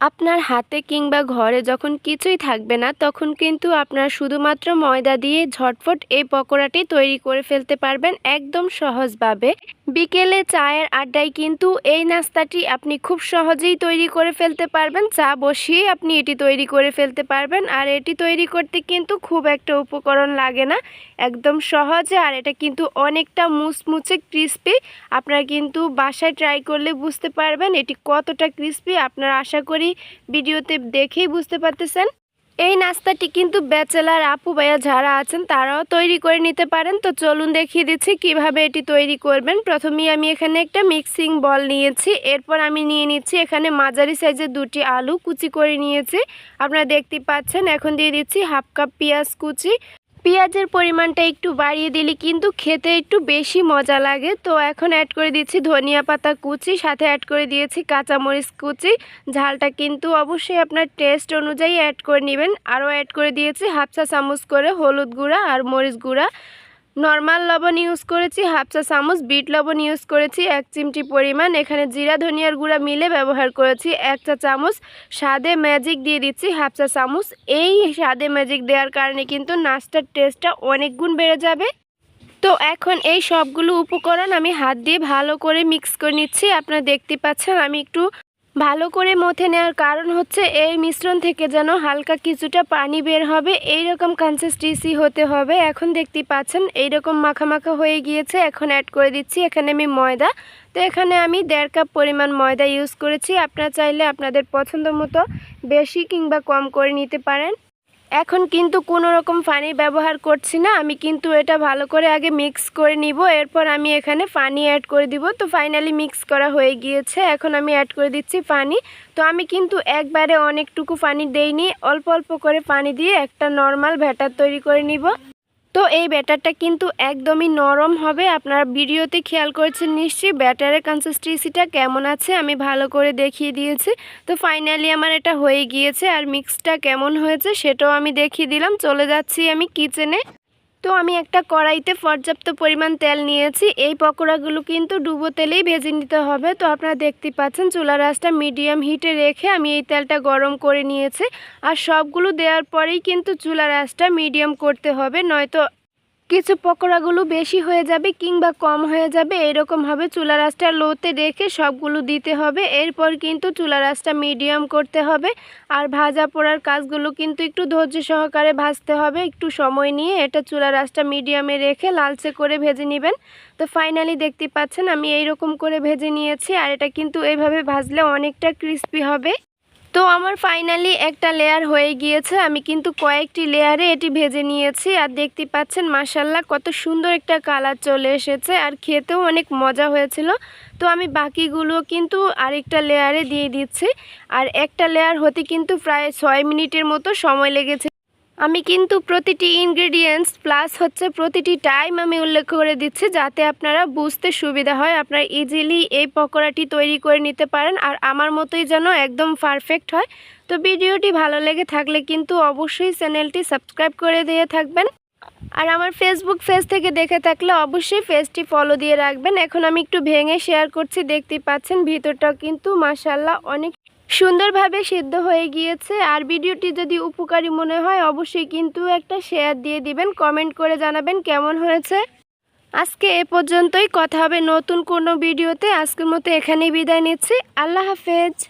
আপনার হাতে কিংবা ঘরে যখন কিছুই থাকবে না, তখন কিন্তু আপনার শুধুমাত্র ময়দা দিয়ে ঝটফট এই পকোড়াটি তৈরি করে ফেলতে পারবেন একদম সহজভাবে। বিকেলে চায়ের আড্ডায় কিন্তু এই নাস্তাটি আপনি খুব সহজেই তৈরি করে ফেলতে পারবেন। চা বসিয়ে আপনি এটি তৈরি করে ফেলতে পারবেন। আর এটি তৈরি করতে কিন্তু খুব একটা উপকরণ লাগে না। একদম সহজে আর এটা কিন্তু অনেকটা মুচমুচে ক্রিস্পি। আপনারা কিন্তু বাসায় ট্রাই করলে বুঝতে পারবেন এটি কতটা ক্রিস্পি। আপনারা আশা করি ভিডিওতে দেখেই বুঝতে পারতেছেন। এই নাস্তাটি কিন্তু ব্যাচেলার আপু ভাইয়া যারা আছেন, তারাও তৈরি করে নিতে পারেন। তো চলুন দেখিয়ে দিচ্ছি কীভাবে এটি তৈরি করবেন। প্রথমেই আমি এখানে একটা মিক্সিং বল নিয়েছি। এরপর আমি নিয়ে নিচ্ছি এখানে মাঝারি সাইজের দুটি আলু কুচি করে নিয়েছি। আপনারা দেখতে পাচ্ছেন, এখন দিয়ে দিচ্ছি হাফ কাপ পেঁয়াজ কুচি। পেঁয়াজের পরিমাণটা একটু বাড়িয়ে দিলে, কিন্তু খেতে একটু বেশি মজা লাগে। তো এখন অ্যাড করে দিচ্ছি ধনিয়া পাতা কুচি, সাথে অ্যাড করে দিয়েছি কাঁচামরিচ কুচি। ঝালটা কিন্তু অবশ্যই আপনার টেস্ট অনুযায়ী অ্যাড করে নেবেন। আরও অ্যাড করে দিয়েছি হাফসা চামচ করে হলুদ গুঁড়া আর মরিচ গুঁড়া। নর্মাল লবণ ইউজ করেছি, হাফ চা চামচ, বিট লবণ ইউজ করেছি, এক চিমটি পরিমাণ। এখানে জিরা, ধনিয়ার গুঁড়া মিলে ব্যবহার করেছি। এক চা চামচ স্বাদে ম্যাজিক দিয়ে দিচ্ছি, হাফ চা চামচ। এই স্বাদে ম্যাজিক দেওয়ার কারণে কিন্তু নাস্তার টেস্টটা অনেক গুণ বেড়ে যাবে। তো এখন এই সবগুলো উপকরণ আমি হাত দিয়ে ভালো করে মিক্স করে নিচ্ছি। আপনারা দেখতে পাচ্ছেন, আমি একটু ভালো করে মথে নেওয়ার কারণ হচ্ছে এই মিশ্রণ থেকে যেন হালকা কিছুটা পানি বের হবে। এই রকম কনসিস্টেন্সি হতে হবে। এখন দেখতে পাচ্ছেন এই রকম মাখা হয়ে গিয়েছে। এখন অ্যাড করে দিচ্ছি, এখানে আমি ময়দা। তো এখানে আমি দেড় কাপ পরিমাণ ময়দা ইউজ করেছি। আপনারা চাইলে আপনাদের পছন্দ মতো বেশি কিংবা কম করে নিতে পারেন। এখন কিন্তু কোনো রকম পানি ব্যবহার করছি না। আমি কিন্তু এটা ভালো করে আগে মিক্স করে নিব, এরপর আমি এখানে পানি অ্যাড করে দিব। তো ফাইনালি মিক্স করা হয়ে গিয়েছে, এখন আমি অ্যাড করে দিচ্ছি পানি তো আমি কিন্তু একবারে অনেকটুকু পানি দেইনি, অল্প অল্প করে পানি দিয়ে একটা নর্মাল ভ্যাটার তৈরি করে নিব। তো এই ব্যাটারটা কিন্তু একদমই নরম হবে। আপনারা ভিডিওতে খেয়াল করেছেন নিশ্চয়ই, ব্যাটারের কনসিস্টেন্সিটা কেমন আছে আমি ভালো করে দেখিয়ে দিয়েছি। তো ফাইনালি আমার এটা হয়ে গিয়েছে আর মিক্সটা কেমন হয়েছে সেটাও আমি দেখিয়ে দিলাম। চলে যাচ্ছি আমি কিচেনে তো আমি একটা কড়াইতে পর্যাপ্ত পরিমাণ তেল নিয়েছি। এই পকোড়াগুলো কিন্তু ডুবো তেলেই ভেজে নিতে হবে। তো আপনারা দেখতে পাচ্ছেন, চুলার আঁচটা মিডিয়াম হিটে রেখে আমি এই তেলটা গরম করে নিয়েছি। আর সবগুলো দেওয়ার পরেই কিন্তু চুলার আঁচটা মিডিয়াম করতে হবে, নয়তো কিছু পকোড়াগুলো বেশি হয়ে যাবে কিংবা কম হয়ে যাবে, এরকম হবে চুলা আঁচটা লোতে রেখে সবগুলো দিতে হবে। এরপর কিন্তু চুলা আঁচটা মিডিয়াম করতে হবে আর ভাজা পোড়ার কাজগুলো কিন্তু একটু ধৈর্য সহকারে ভাজতে হবে। একটু সময় নিয়ে এটা চুলা আঁচটা মিডিয়ামে রেখে লালচে করে ভেজে নেবেন। তো ফাইনালি দেখতে পাচ্ছেন আমি এই রকম করে ভেজে নিয়েছি আর এটা কিন্তু এইভাবে ভাজলে অনেকটা ক্রিস্পি হবে। তো আমার ফাইনালি একটা লেয়ার হয়ে গিয়েছে। আমি কিন্তু কয়েকটি লেয়ারে এটি ভেজে নিয়েছি আর দেখতে পাচ্ছেন মাসাল্লাহ কত সুন্দর একটা কালার চলে এসেছে আর খেতেও অনেক মজা হয়েছিল। তো আমি বাকিগুলো কিন্তু আরেকটা লেয়ারে দিয়ে দিচ্ছি। আর একটা লেয়ার হতে কিন্তু প্রায় ছয় মিনিটের মতো সময় লেগেছে। আমি কিন্তু প্রতিটি ইনগ্রেডিয়েন্টস প্লাস হচ্ছে প্রতিটি টাইম আমি উল্লেখ করে দিচ্ছি যাতে আপনারা বুঝতে সুবিধা হয়। আপনারা ইজিলি এই পকোড়াটি তৈরি করে নিতে পারেন আর আমার মতোই যেন একদম পারফেক্ট হয়। তো ভিডিওটি ভালো লেগে থাকলে কিন্তু অবশ্যই চ্যানেলটি সাবস্ক্রাইব করে দিয়ে থাকবেন। আর আমার ফেসবুক পেজ থেকে দেখে থাকলে অবশ্যই পেজটি ফলো দিয়ে রাখবেন। এখন আমি একটু ভেঙে শেয়ার করছি, দেখতে পাচ্ছেন ভিতরটাও কিন্তু মাসাল্লাহ অনেক সুন্দরভাবে সিদ্ধ হয়ে গিয়েছে। আর ভিডিওটি যদি উপকারী মনে হয়, অবশ্যই কিন্তু একটা শেয়ার দিয়ে দিবেন কমেন্ট করে জানাবেন কেমন হয়েছে। আজকে এ পর্যন্তই, কথা হবে নতুন কোনো ভিডিওতে। আজকের মতো এখানেই বিদায় নিচ্ছি। আল্লাহ হাফেজ।